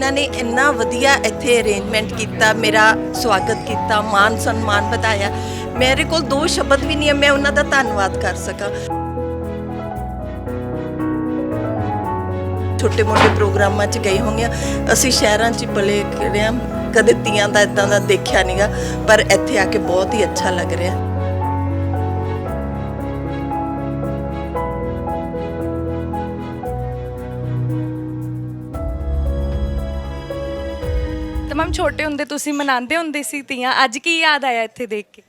ਇਹਨਾਂ ਨੇ ਇੰਨਾ ਵਧੀਆ ਇੱਥੇ ਅਰੇਂਜਮੈਂਟ ਕੀਤਾ, ਮੇਰਾ ਸਵਾਗਤ ਕੀਤਾ, ਮਾਨ ਸਨਮਾਨ ਵਧਾਇਆ। ਮੇਰੇ ਕੋਲ ਦੋ ਸ਼ਬਦ ਵੀ ਨਹੀਂ ਹੈ ਮੈਂ ਉਹਨਾਂ ਦਾ ਧੰਨਵਾਦ ਕਰ ਸਕਾਂ। ਛੋਟੇ ਮੋਟੇ ਪ੍ਰੋਗਰਾਮਾਂ 'ਚ ਗਈ ਹੋਈਆਂ ਅਸੀਂ ਸ਼ਹਿਰਾਂ 'ਚ ਹੀ ਪਲੇ ਰਹੇ ਕਦੇ ਤੀਆਂ ਦਾ ਇਦਾਂ ਦਾ ਦੇਖਿਆ ਨਹੀਂਗਾ ਪਰ ਇੱਥੇ ਆ ਕੇ ਬਹੁਤ ਹੀ ਅੱਛਾ ਲੱਗ ਰਿਹਾ। ਤਮਾਮ ਛੋਟੇ ਹੁੰਦੇ ਤੁਸੀਂ ਮਨਾਉਂਦੇ ਹੁੰਦੇ ਸੀ ਤੀਆਂ, ਅੱਜ ਕੀ ਯਾਦ ਆਇਆ ਇੱਥੇ ਦੇਖ ਕੇ?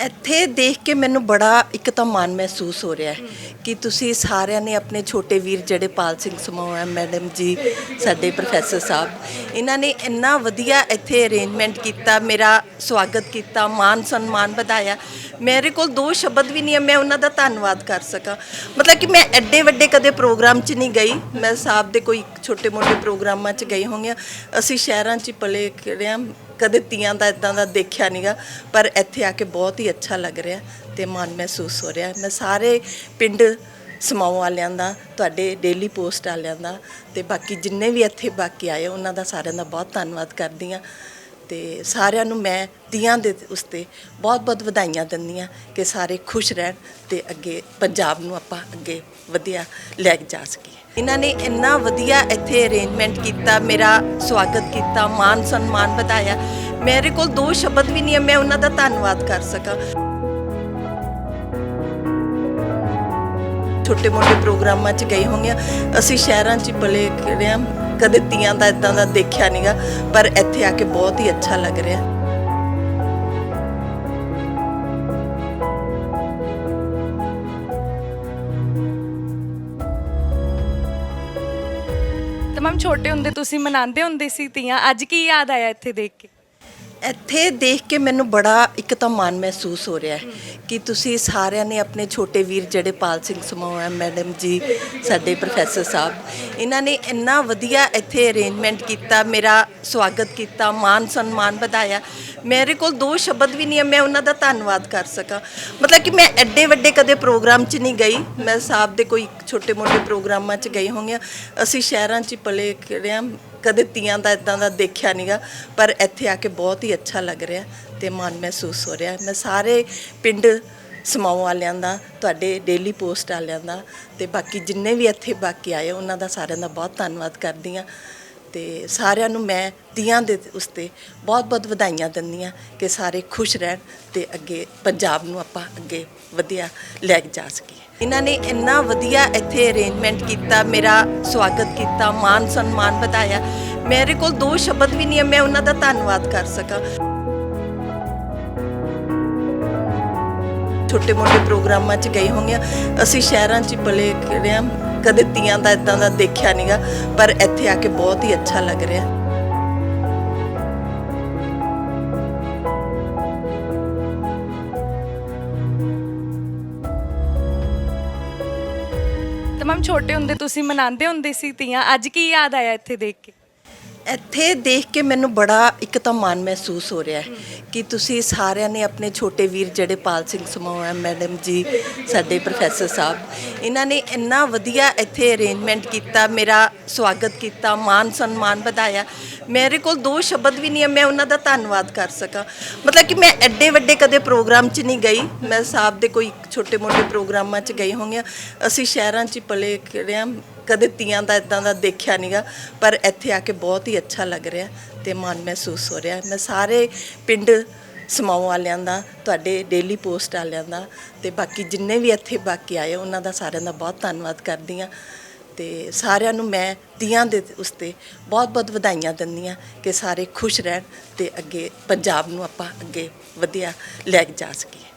ਇੱਥੇ ਦੇਖ ਕੇ ਮੈਨੂੰ ਬੜਾ ਇੱਕ ਤਾਂ ਮਾਣ ਮਹਿਸੂਸ ਹੋ ਰਿਹਾ ਹੈ ਕਿ ਤੁਸੀਂ ਸਾਰਿਆਂ ਨੇ ਆਪਣੇ ਛੋਟੇ ਵੀਰ ਜਿਹੜੇ ਪਾਲ ਸਿੰਘ ਸਮੂਹ ਹੈ, ਮੈਡਮ ਜੀ, ਸਾਡੇ ਪ੍ਰੋਫੈਸਰ ਸਾਹਿਬ, ਇਹਨਾਂ ਨੇ ਇੰਨਾ ਵਧੀਆ ਇੱਥੇ ਅਰੇਂਜਮੈਂਟ ਕੀਤਾ, ਮੇਰਾ ਸਵਾਗਤ ਕੀਤਾ ਮਾਨ ਸਨਮਾਨ ਵਧਾਇਆ। ਮੇਰੇ ਕੋਲ ਦੋ ਸ਼ਬਦ ਵੀ ਨਹੀਂ ਹੈ, ਮੈਂ ਉਹਨਾਂ ਦਾ ਧੰਨਵਾਦ ਕਰ ਸਕਾਂ। ਮਤਲਬ ਕਿ ਮੈਂ ਐਡੇ ਵੱਡੇ ਕਦੇ ਪ੍ਰੋਗਰਾਮ 'ਚ ਨਹੀਂ ਗਈ। ਮੈਂ ਸਾਹਿਬ ਦੇ ਕੋਈ ਛੋਟੇ ਮੋਟੇ ਪ੍ਰੋਗਰਾਮਾਂ 'ਚ ਗਈ ਹੋਈਆਂ ਅਸੀਂ ਸ਼ਹਿਰਾਂ 'ਚ ਪਲੇ ਰਹੇ ਕਦੇ ਤੀਆਂ ਦਾ ਇਦਾਂ ਦਾ ਦੇਖਿਆ ਨਹੀਂਗਾ ਪਰ ਇੱਥੇ ਆ ਕੇ ਬਹੁਤ ਹੀ ਅੱਛਾ ਲੱਗ ਰਿਹਾ ਤੇ ਮਨ ਮਹਿਸੂਸ ਹੋ ਰਿਹਾ। ਮੈਂ ਸਾਰੇ ਪਿੰਡ ਸਮਾਉ ਵਾਲਿਆਂ ਦਾ, ਤੁਹਾਡੇ ਡੇਲੀ ਪੋਸਟ ਵਾਲਿਆਂ ਦਾ ਤੇ ਬਾਕੀ ਜਿੰਨੇ ਵੀ ਇੱਥੇ ਬਾਕੀ ਆਏ, ਉਹਨਾਂ ਦਾ ਸਾਰਿਆਂ ਦਾ ਬਹੁਤ ਧੰਨਵਾਦ ਕਰਦੀ ਹਾਂ। ਤੇ ਸਾਰਿਆਂ ਨੂੰ ਮੈਂ ਤੀਆਂ ਦੇ ਉਸ ਤੇ ਬਹੁਤ-ਬਹੁਤ ਵਧਾਈਆਂ ਦਿੰਦੀ ਹਾਂ ਕਿ ਸਾਰੇ ਖੁਸ਼ ਰਹਿਣ ਤੇ ਅੱਗੇ ਪੰਜਾਬ ਨੂੰ ਆਪਾਂ ਅੱਗੇ ਵਧੀਆ ਲੈ ਕੇ ਜਾ ਸਕੀਏ। ਇਹਨਾਂ ਨੇ ਇੰਨਾ ਵਧੀਆ ਇੱਥੇ ਅਰੇਂਜਮੈਂਟ ਕੀਤਾ, ਮੇਰਾ ਸਵਾਗਤ ਕੀਤਾ, ਮਾਨ ਸਨਮਾਨ ਵਧਾਇਆ। ਮੇਰੇ ਕੋਲ ਦੋ ਸ਼ਬਦ ਵੀ ਨਹੀਂ ਹੈ ਮੈਂ ਉਹਨਾਂ ਦਾ ਧੰਨਵਾਦ ਕਰ ਸਕਾਂ। ਛੋਟੇ ਮੋਟੇ ਪ੍ਰੋਗਰਾਮਾਂ 'ਚ ਗਈ ਹੋਈਆਂ ਅਸੀਂ ਸ਼ਹਿਰਾਂ 'ਚ ਪਲੇ ਰਹੇ ਕਦੇ ਤੀਆਂ ਦਾ ਇਦਾਂ ਦਾ ਦੇਖਿਆ ਨਹੀਂਗਾ ਪਰ ਇੱਥੇ ਆ ਕੇ ਬਹੁਤ ਹੀ ਅੱਛਾ ਲੱਗ ਰਿਹਾ ਤਮਾਮ ਛੋਟੇ ਹੁੰਦੇ ਤੁਸੀਂ ਮਨਾਉਂਦੇ ਹੁੰਦੇ ਸੀ ਤੀਆਂ ਅੱਜ ਕੀ ਯਾਦ ਆਇਆ ਇੱਥੇ ਦੇਖ ਕੇ ਇੱਥੇ ਦੇਖ ਕੇ ਮੈਨੂੰ ਬੜਾ ਇੱਕ ਤਾਂ ਮਾਣ ਮਹਿਸੂਸ ਹੋ ਰਿਹਾ ਹੈ ਕਿ ਤੁਸੀਂ ਸਾਰਿਆਂ ਨੇ ਆਪਣੇ ਛੋਟੇ ਵੀਰ ਜਿਹੜੇ ਪਾਲ ਸਿੰਘ ਸਮੂਹ ਹੈ, ਮੈਡਮ ਜੀ, ਸਾਡੇ ਪ੍ਰੋਫੈਸਰ ਸਾਹਿਬ, ਇਹਨਾਂ ਨੇ ਇੰਨਾ ਵਧੀਆ ਇੱਥੇ ਅਰੇਂਜਮੈਂਟ ਕੀਤਾ, ਮੇਰਾ ਸਵਾਗਤ ਕੀਤਾ ਮਾਨ ਸਨਮਾਨ ਵਧਾਇਆ। ਮੇਰੇ ਕੋਲ ਦੋ ਸ਼ਬਦ ਵੀ ਨਹੀਂ ਹੈ, ਮੈਂ ਉਹਨਾਂ ਦਾ ਧੰਨਵਾਦ ਕਰ ਸਕਾਂ। ਮਤਲਬ ਕਿ ਮੈਂ ਐਡੇ ਵੱਡੇ ਕਦੇ ਪ੍ਰੋਗਰਾਮ 'ਚ ਨਹੀਂ ਗਈ। ਮੈਂ ਸਾਹਿਬ ਦੇ ਕੋਈ ਛੋਟੇ ਮੋਟੇ ਪ੍ਰੋਗਰਾਮਾਂ 'ਚ ਗਈ ਹੋਈਆਂ ਅਸੀਂ ਸ਼ਹਿਰਾਂ 'ਚ ਹੀ ਪਲੇ ਰਹੇ ਕਦੇ ਤੀਆਂ ਦਾ ਇਦਾਂ ਦਾ ਦੇਖਿਆ ਨਹੀਂਗਾ ਪਰ ਇੱਥੇ ਆ ਕੇ ਬਹੁਤ ਹੀ ਅੱਛਾ ਲੱਗ ਰਿਹਾ ਤੇ ਮਨ ਮਹਿਸੂਸ ਹੋ ਰਿਹਾ ਮੈਂ ਸਾਰੇ ਪਿੰਡ ਸਮਾਉ ਵਾਲਿਆਂ ਦਾ, ਤੁਹਾਡੇ ਡੇਲੀ ਪੋਸਟ ਵਾਲਿਆਂ ਦਾ ਤੇ ਬਾਕੀ ਜਿੰਨੇ ਵੀ ਇੱਥੇ ਬਾਕੀ ਆਏ, ਉਹਨਾਂ ਦਾ ਸਾਰਿਆਂ ਦਾ ਬਹੁਤ ਧੰਨਵਾਦ ਕਰਦੀ ਹਾਂ। ਤੇ ਸਾਰਿਆਂ ਨੂੰ ਮੈਂ ਤੀਆਂ ਦੇ ਉਸ ਤੇ ਬਹੁਤ-ਬਹੁਤ ਵਧਾਈਆਂ ਦਿੰਦੀ ਹਾਂ ਕਿ ਸਾਰੇ ਖੁਸ਼ ਰਹਿਣ ਤੇ ਅੱਗੇ ਪੰਜਾਬ ਨੂੰ ਆਪਾਂ ਅੱਗੇ ਵਧੀਆ ਲੈ ਕੇ ਜਾ ਸਕੀਏ। ਇਹਨਾਂ ਨੇ ਇੰਨਾ ਵਧੀਆ ਇੱਥੇ ਅਰੇਂਜਮੈਂਟ ਕੀਤਾ, ਮੇਰਾ ਸਵਾਗਤ ਕੀਤਾ, ਮਾਨ ਸਨਮਾਨ ਵਧਾਇਆ। ਮੇਰੇ ਕੋਲ ਦੋ ਸ਼ਬਦ ਵੀ ਨਹੀਂ ਹੈ, ਮੈਂ ਉਹਨਾਂ ਦਾ ਧੰਨਵਾਦ ਕਰ ਸਕਾਂ। ਛੋਟੇ ਮੋਟੇ ਪ੍ਰੋਗਰਾਮਾਂ 'ਚ ਗਏ ਹੋਈਆਂ ਅਸੀਂ ਸ਼ਹਿਰਾਂ 'ਚ ਹੀ ਪਲੇ ਰਹੇ ਹਾਂ। ਕਦੇ ਤੀਆਂ ਦਾ ਇਦਾਂ ਦਾ ਦੇਖਿਆ ਨਹੀਂਗਾ ਪਰ ਇੱਥੇ ਆ ਕੇ ਬਹੁਤ ਹੀ ਅੱਛਾ ਲੱਗ ਰਿਹਾ ਤਮਾਮ ਛੋਟੇ ਹੁੰਦੇ ਤੁਸੀਂ ਮਨਾਉਂਦੇ ਹੁੰਦੇ ਸੀ ਤੀਆਂ ਅੱਜ ਕੀ ਯਾਦ ਆਇਆ ਇੱਥੇ ਦੇਖ ਕੇ ਇੱਥੇ ਦੇਖ ਕੇ ਮੈਨੂੰ ਬੜਾ ਇੱਕ ਤਾਂ ਮਾਣ ਮਹਿਸੂਸ ਹੋ ਰਿਹਾ ਹੈ ਕਿ ਤੁਸੀਂ ਸਾਰਿਆਂ ਨੇ ਆਪਣੇ ਛੋਟੇ ਵੀਰ ਜਿਹੜੇ ਪਾਲ ਸਿੰਘ ਸਮੂਹ ਹੈ, ਮੈਡਮ ਜੀ, ਸਾਡੇ ਪ੍ਰੋਫੈਸਰ ਸਾਹਿਬ, ਇਹਨਾਂ ਨੇ ਇੰਨਾ ਵਧੀਆ ਇੱਥੇ ਅਰੇਂਜਮੈਂਟ ਕੀਤਾ, ਮੇਰਾ ਸਵਾਗਤ ਕੀਤਾ ਮਾਨ ਸਨਮਾਨ ਵਧਾਇਆ। ਮੇਰੇ ਕੋਲ ਦੋ ਸ਼ਬਦ ਵੀ ਨਹੀਂ ਹੈ, ਮੈਂ ਉਹਨਾਂ ਦਾ ਧੰਨਵਾਦ ਕਰ ਸਕਾਂ। ਮਤਲਬ ਕਿ ਮੈਂ ਐਡੇ ਵੱਡੇ ਕਦੇ ਪ੍ਰੋਗਰਾਮ 'ਚ ਨਹੀਂ ਗਈ। ਮੈਂ ਸਾਹਿਬ ਦੇ ਕੋਈ ਛੋਟੇ ਮੋਟੇ ਪ੍ਰੋਗਰਾਮਾਂ 'ਚ ਗਈ ਹੋਈਆਂ ਅਸੀਂ ਸ਼ਹਿਰਾਂ 'ਚ ਪਲੇ ਰਹੇ ਕਦੇ ਤੀਆਂ ਦਾ ਇਦਾਂ ਦਾ ਦੇਖਿਆ ਨਹੀਂਗਾ ਪਰ ਇੱਥੇ ਆ ਕੇ ਬਹੁਤ ਹੀ ਅੱਛਾ ਲੱਗ ਰਿਹਾ ਤੇ ਮਾਣ ਮਹਿਸੂਸ ਹੋ ਰਿਹਾ। ਮੈਂ ਸਾਰੇ ਪਿੰਡ ਸਮਾਉ ਵਾਲਿਆਂ ਦਾ, ਤੁਹਾਡੇ ਡੇਲੀ ਪੋਸਟ ਵਾਲਿਆਂ ਦਾ ਤੇ ਬਾਕੀ ਜਿੰਨੇ ਵੀ ਇੱਥੇ ਬਾਕੀ ਆਏ, ਉਹਨਾਂ ਦਾ ਸਾਰਿਆਂ ਦਾ ਬਹੁਤ ਧੰਨਵਾਦ ਕਰਦੀ ਹਾਂ। ਤੇ ਸਾਰਿਆਂ ਨੂੰ ਮੈਂ ਤੀਆਂ ਦੇ ਉਸ ਤੇ ਬਹੁਤ-ਬਹੁਤ ਵਧਾਈਆਂ ਦਿੰਦੀ ਹਾਂ ਕਿ ਸਾਰੇ ਖੁਸ਼ ਰਹਿਣ ਤੇ ਅੱਗੇ ਪੰਜਾਬ ਨੂੰ ਆਪਾਂ ਅੱਗੇ ਵਧੀਆ ਲੈ ਕੇ ਜਾ ਸਕੀਏ।